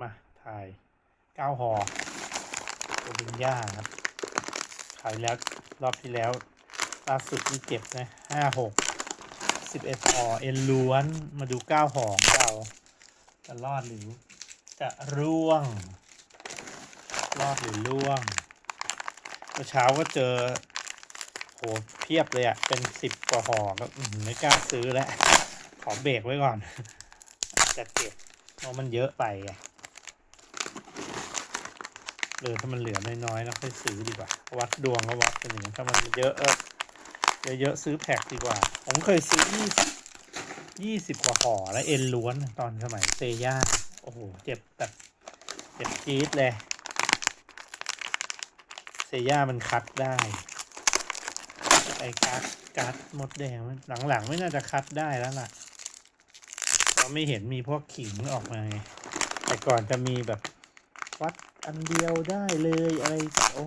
มาถ่ายเก้าหอตัวบินย่าครับถ่ายแล้วรอบที่แล้วล่าสุดนี่เจ็บนะห้าหกสิบเอ็ดหอเอ็นล้วนมาดูเก้าหอของเรา จะรอดหรือจะร่วง รอดหรือร่วงเมื่อเช้าก็เจอโหเพียบเลยอะ่ะเป็นสิบกว่าหอก็ไม่กล้าซื้อแล้ว ขอเบรกไว้ก่อน จะเก็บเพราะมันเยอะไปไง เออถ้ามันเหลือน้อยๆแล้วค่อยซื้อดีกว่า วัดดวงก็วัดกันอย่างนี้ถ้ามันเยอะเออเยอะๆซื้อแพ็คดีกว่า ผมเคยซื้อยี่สิบยี่สิบกว่าห่อแล้วเอ็นล้วนตอนสมัยเซย่าโอ้โหเจ็บแบบเจ็บจี๊ดเลยเซย่ามันคัดได้ไอ้การ์ดการ์ดมดแดงมันหลังๆ ไม่น่าจะคัดได้แล้วล่ะเราไม่เห็นมีพวกขิงออกมาไงแต่ก่อนจะมีแบบวัด อันเดียวได้เลยอะไรโอ้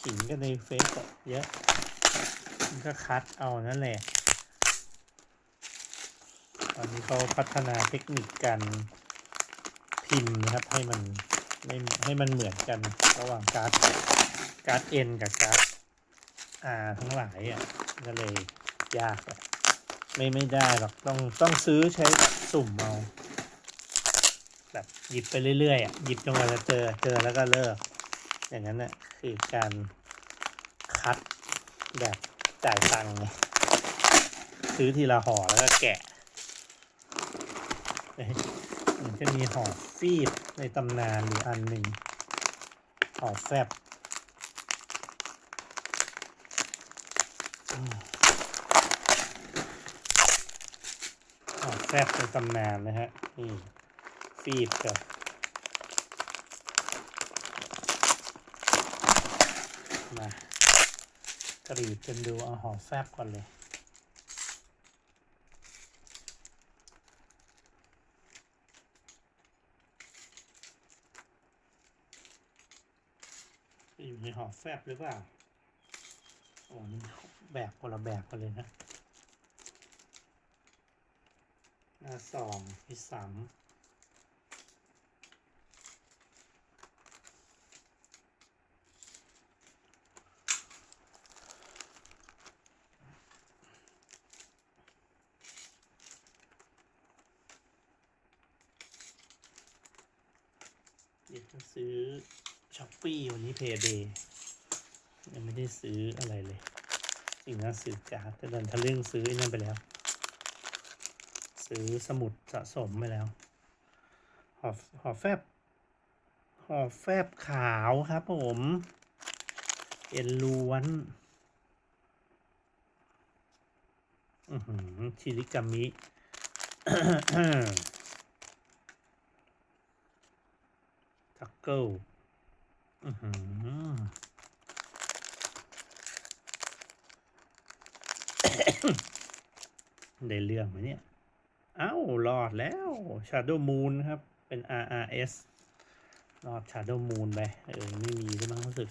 ขิงกันในเฟซอะเยอะมันก็คัดเอานั่นแหละ ตอนนี้เขาพัฒนาเทคนิคการพิมพ์นะครับให้มันไม่ให้มันเหมือนกันระหว่างการ์ดการ์ดเอ็นกับการ์ดอ่าทั้งหลายอะก็เลยยากอะไม่ไม่ได้หรอกต้องต้องซื้อใช้สุ่มเอา แบบหยิบไปเรื่อยๆอะหยิบจนกว่าจะเจอเจอแล้วก็เลิก อย่างนั้นน่ะคือการคัดแบบจ่ายตังค์ซื้อทีละห่อแล้วก็แกะมันจะมีห่อฟีดในตำนานอยู่อันหนึ่งห่อแฟบออแซบในตำนานนะฮะนี่ ฟีดกับมากรีดกันดูเอาหอแฟบก่อนเลยอยู่ในหอแฟบหรือเปล่าโอ้นี่แบบคนละแบบกันเลยนะหน้าสองที่สาม เดี๋ยวจะซื้อช้อปปี้วันนี้เพย์เดย์ยังไม่ได้ซื้ออะไรเลยสิ่งนั้นซื้อการ์ดแต่ดันทะลึ่งซื้อนั่นไปแล้ว ซื้อสมุดสะสมไปแล้วหอหอแฟบหอแฟบขาวครับผมเอ็นล้วนอือหือชิริกามิ กิลอือหือได้เรื่องไหมเนี่ย เอ้ารอดแล้ว Shadow Moon ครับ เป็น RRS รอด Shadow Moon ไป เออ ไม่มีใช่ไหมรู้สึก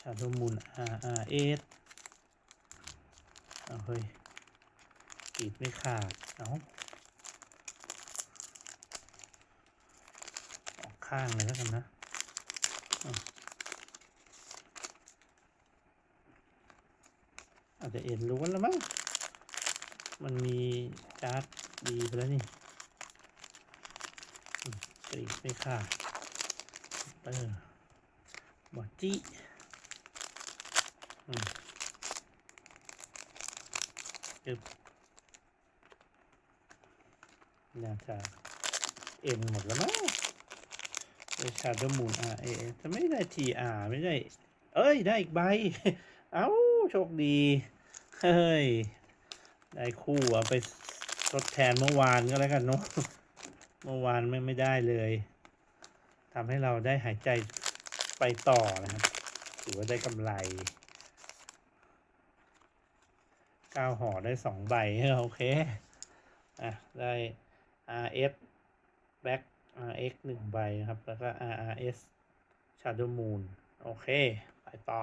Shadow Moon RRS เอาเฮ้ยกีดไม่ขาด เอาออก ข้างเลยแล้วกันนะอาจจะเอ็นล้วนแล้วมั้งมันมีการ์ดดีไปแล้วนี่กรีดไม่ขาดเออบอดจี้อืมจึบน่าจะเอ็นหมดแล้วมั้ง เอชาร์ดมูนอาร์เอจะไม่ได้ทีอาร์ไม่ได้ เอ้ย ได้อีกใบ เอ้า โชคดี เฮ้ย ได้คู่เอาไปทดแทนเมื่อวานก็แล้วกันเนาะ เมื่อวานไม่ไม่ได้เลย ทำให้เราได้หายใจไปต่อนะครับ ถือว่าได้กำไรก้าห่อได้สองใบโอเค อะ ได้ RS Back RX หนึ่งใบนะครับ แล้วก็ RRS Shadow Moon โอเค ไปต่อ